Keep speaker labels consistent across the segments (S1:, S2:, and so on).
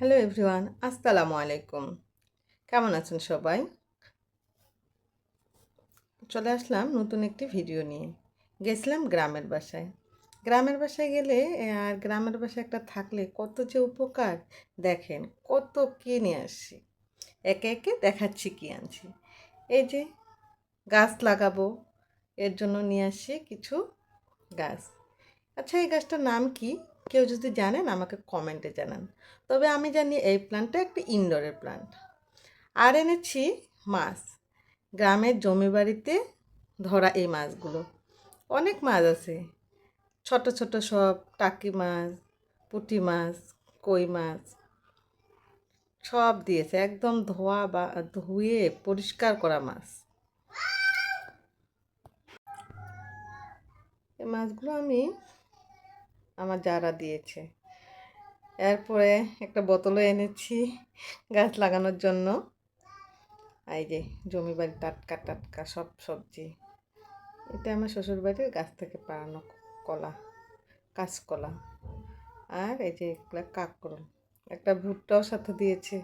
S1: Hello everyone আসসালামু আলাইকুম কেমন আছেন সবাই? চলে আসলাম নতুন একটি ভিডিও নিয়ে। গেছিলাম গ্রামের বাসায়। গ্রামের বাসায় গেলে আর গ্রামের বাসায় একটা থাকলে কত যে উপকার। দেখেন, কত কি নিয়ে আসছি। একে একে দেখাচ্ছি কি আনছি। এই যে গাছ লাগাবো, এর জন্য নিয়ে আসছি কিছু গাছ। আচ্ছা এই গাছটার নাম কি? কেউ যদি জানেন, আমাকে কমেন্টে জানান। তবে আমি জানি এই প্ল্যান্টটা একটি ইনডোরের প্ল্যান্ট আর এনেছি মাছ। গ্রামের জমি বাড়িতে ধরা এই মাছগুলো। অনেক মাছ আছে। ছোট ছোট সব টাকি মাছ, পুঁটি মাছ, কই মাছ, সব দিয়েছে। একদম ধোয়া বা ধুয়ে পরিষ্কার করা মাছ। এই মাছগুলো আমি আমার যারা দিয়েছে। এরপরে একটা বোতলও এনেছি গাছ লাগানোর জন্য। এই যে জমি বাড়ি টাটকা টাটকা সব সবজি। এটা আমার শ্বশুর বাড়ির গাছ থেকে পাড়ানো কলা, কাঁচকলা। আর এই যে এগুলো কাকরল একটা ভুট্টাও সাথে দিয়েছে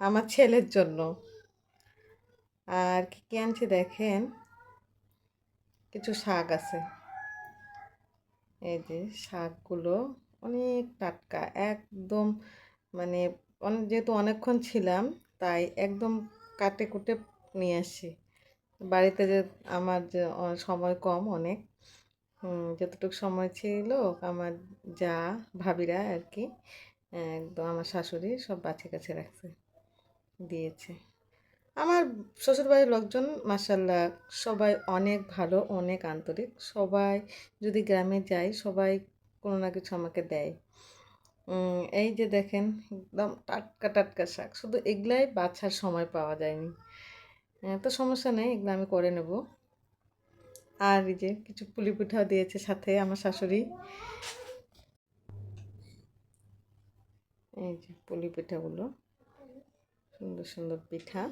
S1: আমার ছেলের জন্য। আর কি কী আনছে দেখেন? কিছু শাক আছে। এই যে শাকগুলো অনেক টাটকা, একদম মানে অনেক যেহেতু অনেকক্ষণ ছিলাম, তাই একদম কাটে কুটে নিয়ে আসি। বাড়িতে যে আমার যে সময় কম অনেক যতটুকু সময় ছিল, আমার যা ভাবিরা আর কি, একদম আমার শাশুড়ি সব বাছে কাছে রাখছে, দিয়েছে। আমার শ্বশুরবাড়ির লোকজন মাসাল্লাহ সবাই অনেক ভালো অনেক আন্তরিক। সবাই যদি গ্রামে যাই সবাই কোনো না কিছু আমাকে দেয়। এই যে দেখেন একদম টাটকা টাটকা শাক। শুধু এগুলাই বাছার সময় পাওয়া যায়নি। আহ, তো সমস্যা নেই এগুলো আমি করে নেব। আর এই যে কিছু পুলি পিঠাও দিয়েছে সাথে আমার শাশুড়ি। এই যে পুলি পিঠাগুলো সুন্দর সুন্দর পিঠা।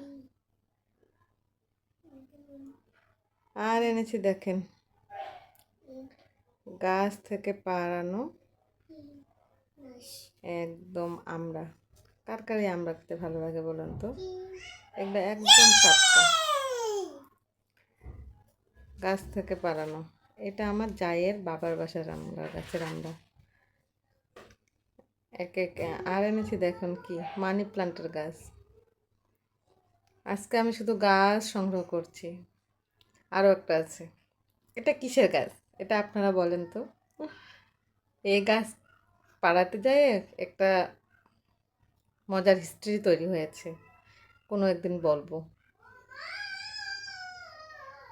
S1: আর এনেছি দেখেন। গাছ থেকে পাড়ানো একদম আমরা। কার কারে আমরা খেতে ভালো লাগে বলুন তো? এগুলো একদম টাটকা। গাছ থেকে পাড়ানো। এটা আমার জায়ের বাবার বাসার আমরা গাছের আমরা। এক এক, আর এনেছি দেখুন কি, মানি প্লান্টের গাছ। আজকে আমি শুধু গাছ সংগ্রহ করছি। আরও একটা আছে। এটা কিসের গাছ? এটা আপনারা বলেন তো। এই গাছ পাড়াতে যায়, একটা মজার হিস্ট্রি তৈরি হয়েছে। কোনো একদিন বলব।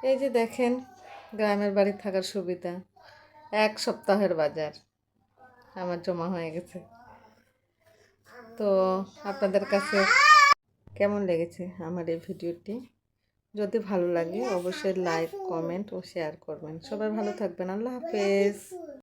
S1: এই যে দেখেন, গ্রামের বাড়ি থাকার সুবিধা। এক সপ্তাহের বাজার। আমার জমা হয়ে গেছে। তো আপনাদের কাছে কেমন লেগেছে আমার এই ভিডিওটি? যদি ভালো লাগে অবশ্যই লাইক কমেন্ট ও শেয়ার করবেন। সবাই ভালো থাকবেন। আল্লাহ হাফেজ।